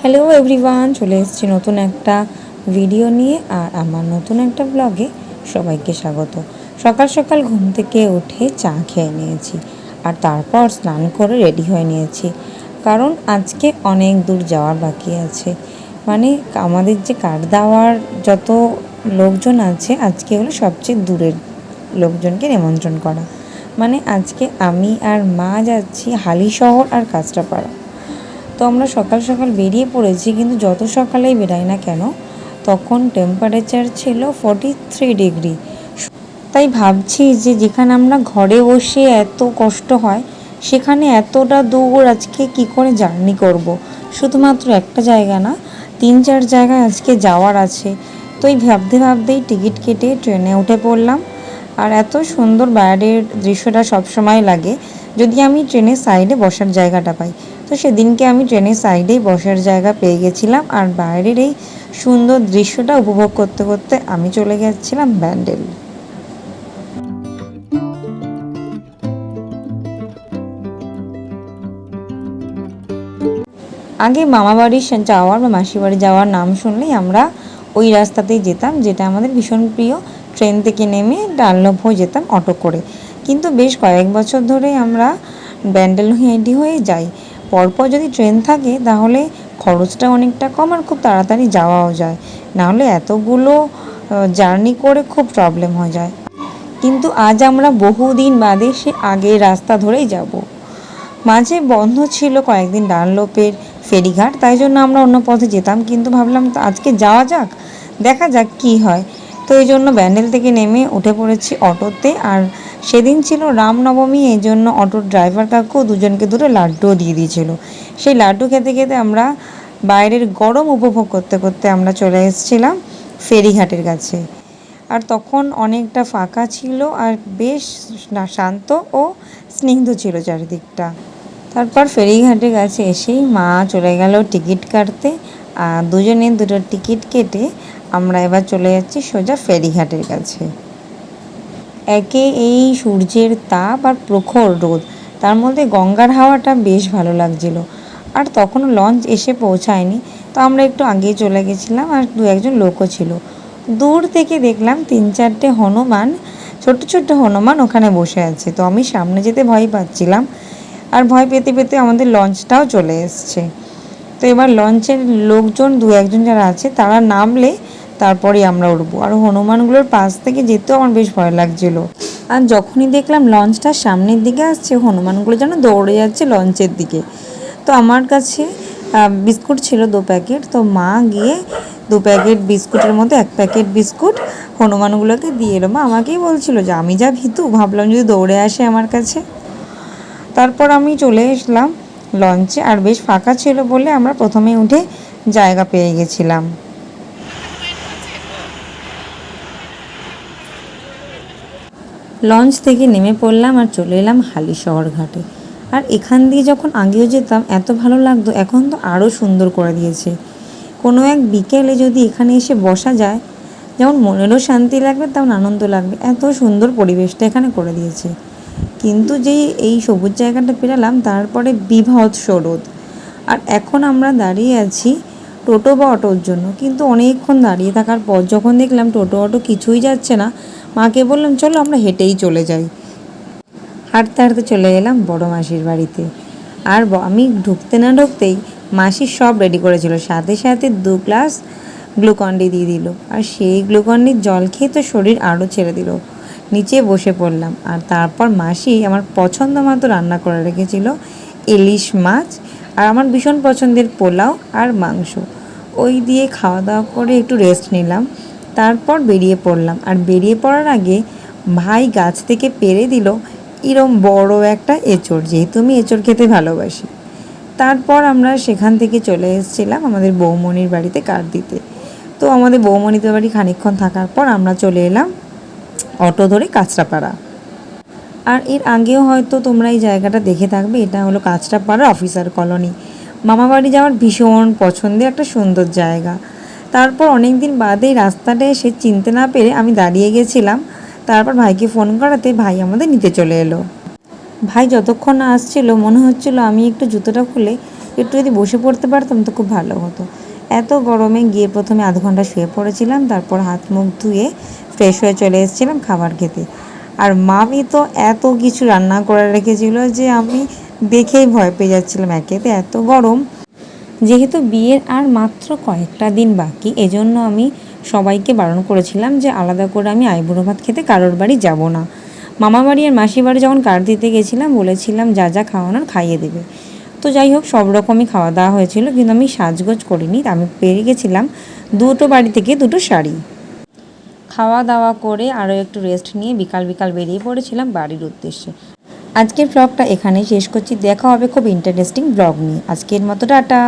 Hello everyone চলে এসেছি নতুন একটা ভিডিও নিয়ে আর আমার নতুন একটা ব্লগে সবাইকে স্বাগত। সকাল সকাল ঘুম থেকে উঠে চা খেয়ে নিয়েছি আর তারপর স্নান করে রেডি হয়ে নিয়েছি। কারণ আজকে অনেক দূর যাওয়ার বাকি আছে। মানে আমাদের যে কাঠ দেওয়ার যত লোকজন আছে, আজকে হলো সবচেয়ে দূরের লোকজনকে নিমন্ত্রণ করা। মানে আজকে আমি আর মা যাচ্ছি হালিশহর আর কাঁচরাপাড়া। তো আমরা সকাল সকাল বেরিয়ে পড়েছি, কিন্তু যত সকালেই বেরাই না কেন, তখন টেম্পারেচার ছিল ফর্টি থ্রি ডিগ্রি তাই ভাবছি যে যেখানে আমরা ঘরে বসে এত কষ্ট হয়, সেখানে এতটা দূর আজকে কি করে জার্নি করব। শুধুমাত্র একটা জায়গা না তিন চার জায়গায় আজকে যাওয়ার আছে। তো এই ভাবতে ভাবতেই টিকিট কেটে ট্রেনে উঠে পড়লাম। আর এত সুন্দর বাইরের দৃশ্যটা সবসময় লাগে, যদি আমি ট্রেনের সাইডে বসার জায়গাটা পাই। তো সেদিনকে আমি ট্রেনের সাইডেই বসার জায়গা পেয়ে গেছিলাম আর বাইরের এই সুন্দর দৃশ্যটা উপভোগ করতে করতে আমি চলে গেছিলাম ব্যান্ডেল। আগে মামা বাড়ি যাওয়ার বা মাসি বাড়ি যাওয়ার নাম শুনলেই আমরা ওই রাস্তাতেই যেতাম, যেটা আমাদের ভীষণ প্রিয়। ট্রেন থেকে নেমে ডানলভ হয়ে যেতাম অটো করে। কিন্তু বেশ কয়েক বছর ধরে আমরা ব্যান্ডেল হয়ে যাই। পরপর যদি ট্রেন থাকে, তাহলে খরচটা অনেকটা কম আর খুব তাড়াতাড়ি যাওয়াও যায়। নাহলে এতগুলো জার্নি করে খুব প্রবলেম হয়ে যায়। কিন্তু আজ আমরা বহুদিন বাদে সে আগের রাস্তা ধরেই যাব। মাঝে বন্ধ ছিল কয়েকদিন ডানলোপের ফেরিঘাট, তাই জন্য আমরা অন্য পথে যেতাম। কিন্তু ভাবলাম আজকে যাওয়া যাক, দেখা যাক কি হয়। তো এই জন্য ব্যান্ডেল থেকে নেমে উঠে পড়েছি অটোতে। আর সেদিন ছিল রামনবমী, এই জন্য অটোর ড্রাইভার কাকু দুজনকে দুটো লাড্ডুও দিয়ে দিয়েছিল। সেই লাড্ডু খেতে খেতে আমরা বাইরের গরম উপভোগ করতে করতে আমরা চলে এসেছিলাম ফেরিঘাটের কাছে। আর তখন অনেকটা ফাঁকা ছিল আর বেশ শান্ত ও স্নিগ্ধ ছিল চারিদিকটা। তারপর ফেরিঘাটের কাছে এসেই মা চলে গেল টিকিট কাটতে। আর দুজনে দুটো টিকিট কেটে আমরা এবার চলে যাচ্ছি সোজা ফেরিঘাটের কাছে। একে এই সূর্যের তাপ আর প্রখর রোদ। তার মধ্যে গঙ্গার হাওয়াটা বেশ ভালো লাগছিল। আর তখনও লঞ্চ এসে পৌঁছায়নি। তো আমরা একটু আগেই চলে গেছিলাম আর দু একজন লোকও ছিল। দূর থেকে দেখলাম তিন চারটে হনুমান ছোট ছোট হনুমান ওখানে বসে আছে। তো আমি সামনে যেতে ভয় পাচ্ছিলাম আর ভয় পেতে পেতে আমাদের লঞ্চটাও চলে এসছে। তো এবার লঞ্চের লোকজন দু একজন যারা আছে তারা নামলে তারপরেই আমরা উঠবো আর হনুমানগুলোর পাশ থেকে যেতেও আমার বেশ ভয় লাগছিল। আর যখনই দেখলাম লঞ্চটা সামনের দিকে আসছে, হনুমানগুলো যেন দৌড়ে যাচ্ছে লঞ্চের দিকে। তো আমার কাছে বিস্কুট ছিল দু প্যাকেট। তো মা গিয়ে দু প্যাকেট বিস্কুটের মধ্যে এক প্যাকেট বিস্কুট হনুমানগুলোকে দিয়ে এলো। মা আমাকেই বলছিল যে, আমি যা ভীতু, ভাবলাম যদি দৌড়ে আসে আমার কাছে। তারপর আমি চলে এসলাম লঞ্চে। আর বেশ ফাঁকা ছিল বলে আমরা প্রথমে উঠে জায়গা পেয়ে গেছিলাম। লঞ্চ থেকে নেমে পড়লাম আর চলে এলাম হালিশহর ঘাটে। আর এখান দিয়ে যখন আগেও যেতাম, এত ভালো লাগতো, এখন তো আরও সুন্দর করে দিয়েছে। কোনো এক বিকেলে যদি এখানে এসে বসা যায়, যেমন মনেরও শান্তি লাগবে, তেমন আনন্দ লাগবে। এত সুন্দর পরিবেশটা এখানে করে দিয়েছে। কিন্তু যেই এই সবুজ জায়গাটা পেরালাম, তারপরে বিভৎস রোদ। আর এখন আমরা দাঁড়িয়ে আছি টোটো বা অটোর জন্য। কিন্তু অনেকক্ষণ দাঁড়িয়ে থাকার পর যখন দেখলাম টোটো অটো কিছুই যাচ্ছে না মাকে বললাম, চলো আমরা হেঁটেই চলে যাই। হাঁটতে হাঁটতে চলে এলাম বড় মাসির বাড়িতে। আর আমি ঢুকতে না ঢুকতেই মাসি সব রেডি করেছিল। সাথে সাথে দু গ্লাস গ্লুকন্ডি দিয়ে দিল। আর সেই গ্লুকন্ডির জল খেয়ে তো শরীর আরও ছেড়ে দিল। নিচে বসে পড়লাম। আর তারপর মাসি আমার পছন্দ মতো রান্না করে রেখেছিল। ইলিশ মাছ আর আমার ভীষণ পছন্দের পোলাও আর মাংস। ওই দিয়ে খাওয়া দাওয়া করে একটু রেস্ট নিলাম। তারপর বেরিয়ে পড়লাম। আর বেরিয়ে পড়ার আগে ভাই গাছ থেকে পেরে দিল এরম বড় একটা এঁচড়, যেহেতু আমি এঁচড় খেতে ভালোবাসি। তারপর আমরা সেখান থেকে চলে এসেছিলাম আমাদের বৌমনির বাড়িতে কাঠ দিতে। তো আমাদের বৌমনিদের বাড়ি খানিক্ষণ থাকার পর আমরা চলে এলাম অটো ধরে কাঁচরাপাড়া। আর এর আগেও হয়তো তোমরা এই জায়গাটা দেখে থাকবে, এটা হলো কাঁচরাপাড়া অফিসার কলোনি। মামা বাড়ি যাওয়ার ভীষণ পছন্দের একটা সুন্দর জায়গা। তারপর অনেক দিন বাদে রাস্তাটা এসে চিনতে না পেরে আমি দাঁড়িয়ে গেছিলাম। তারপর ভাইকে ফোন করাতে ভাই আমাদের নিতে চলে এলো। ভাই যতক্ষণ না আসছিল, মনে হচ্ছিল আমি একটু জুতোটা খুলে একটু যদি বসে পড়তে পারতাম তো খুব ভালো হতো। এত গরমে গিয়ে প্রথমে আধ ঘণ্টা শুয়ে পড়েছিলাম, তারপর হাত মুখ ধুয়ে ফ্রেশ হয়ে চলে এসেছিলাম খাবার খেতে। আর মামি তো এত কিছু রান্না করে রেখেছিল যে আমি দেখেই ভয় পেয়ে যাচ্ছিলাম একেতে। এত গরম যেহেতু বিয়ের আর মাত্র কয়েকটা দিন বাকি, এজন্য আমি সবাইকে বারণ করেছিলাম যে আলাদা করে আমি আইবুড়ো ভাত খেতে কারোর বাড়ি যাব না। মামা বাড়ি আর মাসি বাড়ি যখন কার্ড দিতে গেছিলাম, বলেছিলাম যা যা খাওয়ানোর খাইয়ে দেবে। তো যাই হোক, সব রকমই খাওয়া দাওয়া হয়েছিল, কিন্তু আমি সাজগোজ করিনি, আমি পেয়ে গেছিলাম দুটো বাড়ি থেকে দুটো শাড়ি। খাওয়া দাওয়া করে আরও একটু রেস্ট নিয়ে বিকাল বিকাল বেরিয়ে পড়েছিলাম বাড়ির উদ্দেশ্যে। আজকের ব্লগটা এখানেই শেষ করছি। দেখা হবে খুব ইন্টারেস্টিং ব্লগ নিয়ে। আজকের মতো টাটা।